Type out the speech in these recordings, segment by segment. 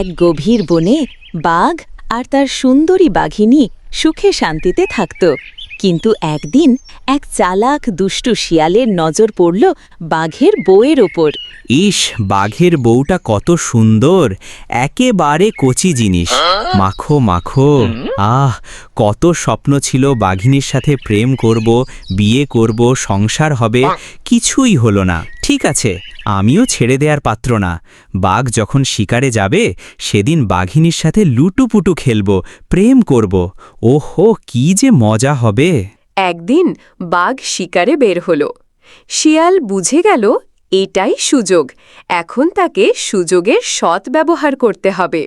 এক গভীর বনে বাঘ আর তার সুন্দরী বাঘিনী সুখে শান্তিতে থাকত। কিন্তু একদিন এক চালাক দুষ্টু শিয়ালের নজর পড়ল বাঘের বউয়ের ওপর। ইস, বাঘের বউটা কত সুন্দর, একেবারে কচি জিনিস। মাখো মাখো। আহ, কত স্বপ্ন ছিল বাঘিনীর সাথে প্রেম করব, বিয়ে করব, সংসার হবে, কিছুই হলো না। ঠিক আছে, আমিও ছেড়ে দেওয়ার পাত্র না। বাঘ যখন শিকারে যাবে, সেদিন বাঘিনীর সাথে লুটুপুটু খেলব, প্রেম করব। ওহো, কি যে মজা হবে। একদিন বাঘ শিকারে বের হল। শিয়াল বুঝে গেল, এটাই সুযোগ। এখন তাকে সুযোগের সৎ ব্যবহার করতে হবে।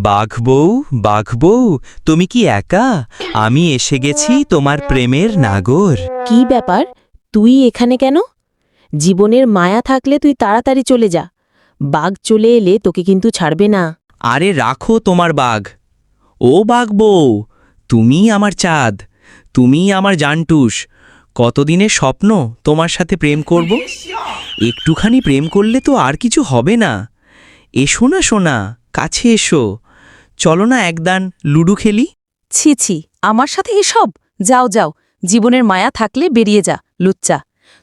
বাঘ বউ বাঘ বউ তুমি কি একা? আমি এসে গেছি তোমার প্রেমের নাগর। কি ব্যাপার? তুই এখানে কেন? জীবনের মায়া থাকলে তুই তাড়াতাড়ি চলে যা। বাঘ চলে এলে তোকে কিন্তু ছাড়বে না। আরে রাখো তোমার বাঘ। ও বাঘ বউ তুমি আমার চাঁদ তুমি আমার জানটুস। কতদিনের স্বপ্ন তোমার সাথে প্রেম করব? একটুখানি প্রেম করলে তো আর কিছু হবে না। এসো না সোনা কাছে এসো। চলো না একদান লুডু খেলি? ছি ছি আমার সাথে এসব? যাও যাও জীবনের মায়া থাকলে বেরিয়ে যা লুচ্চা।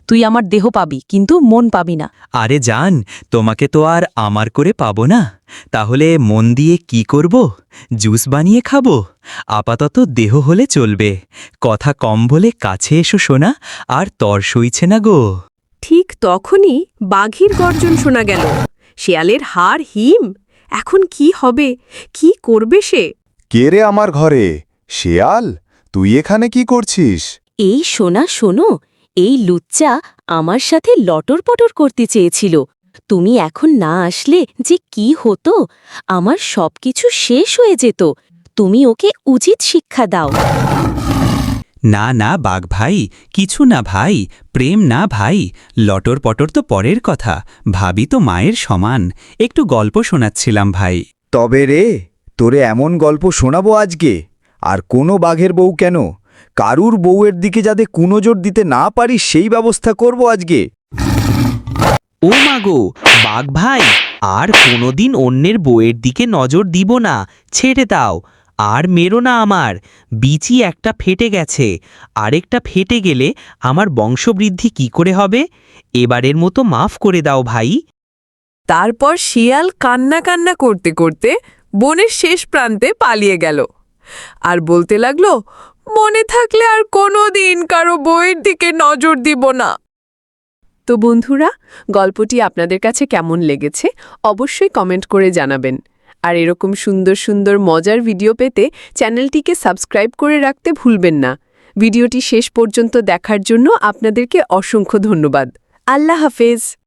তুই আমার দেহ পাবি কিন্তু মন পাবি না। আরে জান তোমাকে তো আর আমার করে পাবো না। তাহলে মন দিয়ে কি করব? জুস বানিয়ে খাব? আপাতত দেহ হলে চলবে। কথা কম বলে কাছে এসো শোনা আর তর সইছে না গো। ঠিক তখনই বাঘির গর্জন শোনা গেল। শিয়ালের হাড় হিম এখন কি হবে? কি করবে সে? কে রে আমার ঘরে? শেয়াল তুই এখানে কি করছিস? এই শোনা শোনো এই লুচ্চা আমার সাথে লটর পটর করতে চেয়েছিল। তুমি এখন না আসলে যে কি হতো? আমার সবকিছু শেষ হয়ে যেত। তুমি ওকে উচিত শিক্ষা দাও। না না বাঘ ভাই কিছু না ভাই প্রেম না ভাই লটর পটর তো পরের কথা ভাবি তো মায়ের সমান একটু গল্প শোনাচ্ছিলাম ভাই। তবে রে তোরে এমন গল্প শোনাবো আজকে আর কোনো বাঘের বউ কেন? কারুর বউয়ের দিকে যাতে কুনজোর দিতে না পারি সেই ব্যবস্থা করব আজকে। ও মাগো বাঘ ভাই আর কোনোদিন অন্যের বইয়ের দিকে নজর দিব না ছেড়ে দাও। আর মেরো না আমার, বিচি একটা ফেটে গেছে, আরেকটা ফেটে গেলে আমার বংশবৃদ্ধি কি করে হবে? এবারের মতো মাফ করে দাও ভাই। তারপর শিয়াল কান্না কান্না করতে করতে বনের শেষ প্রান্তে পালিয়ে গেল। আর বলতে লাগল, মনে থাকলে আর কোনো দিন কারও বইয়ের দিকে নজর দিব না। তো বন্ধুরা, গল্পটি আপনাদের কাছে কেমন লেগেছে অবশ্যই কমেন্ট করে জানাবেন। আর এরকম সুন্দর সুন্দর মজার ভিডিও পেতে চ্যানেলটিকে সাবস্ক্রাইব করে রাখতে ভুলবেন না। ভিডিওটি শেষ পর্যন্ত দেখার জন্য আপনাদেরকে অসংখ্য ধন্যবাদ। আল্লাহ হাফেজ।